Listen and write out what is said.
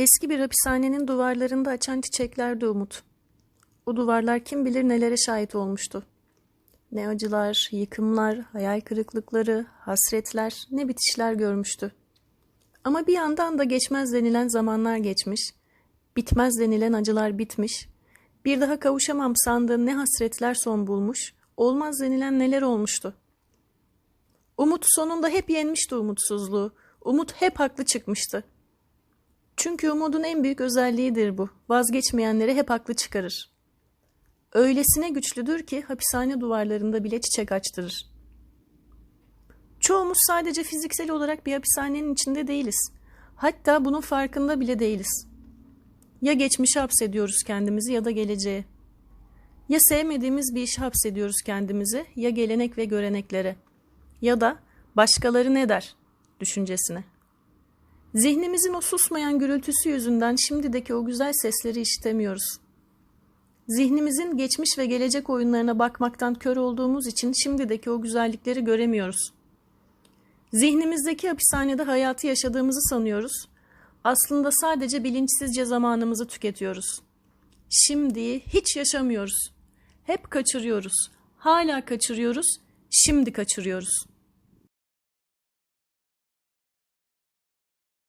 Eski bir hapishanenin duvarlarında açan çiçeklerdi umut. O duvarlar kim bilir nelere şahit olmuştu. Ne acılar, yıkımlar, hayal kırıklıkları, hasretler, ne bitişler görmüştü. Ama bir yandan da geçmez denilen zamanlar geçmiş, bitmez denilen acılar bitmiş, bir daha kavuşamam sandığın ne hasretler son bulmuş, olmaz denilen neler olmuştu. Umut sonunda hep yenmişti umutsuzluğu. Umut hep haklı çıkmıştı. Çünkü umudun en büyük özelliğidir bu. Vazgeçmeyenleri hep haklı çıkarır. Öylesine güçlüdür ki hapishane duvarlarında bile çiçek açtırır. Çoğumuz sadece fiziksel olarak bir hapishanenin içinde değiliz. Hatta bunun farkında bile değiliz. Ya geçmişe hapsediyoruz kendimizi ya da geleceğe. Ya sevmediğimiz bir işe hapsediyoruz kendimizi ya gelenek ve göreneklere. Ya da başkaları ne der düşüncesine. Zihnimizin o susmayan gürültüsü yüzünden şimdideki o güzel sesleri işitemiyoruz. Zihnimizin geçmiş ve gelecek oyunlarına bakmaktan kör olduğumuz için şimdideki o güzellikleri göremiyoruz. Zihnimizdeki hapishanede hayatı yaşadığımızı sanıyoruz. Aslında sadece bilinçsizce zamanımızı tüketiyoruz. Şimdi hiç yaşamıyoruz. Hep kaçırıyoruz. Hala kaçırıyoruz. Şimdi kaçırıyoruz.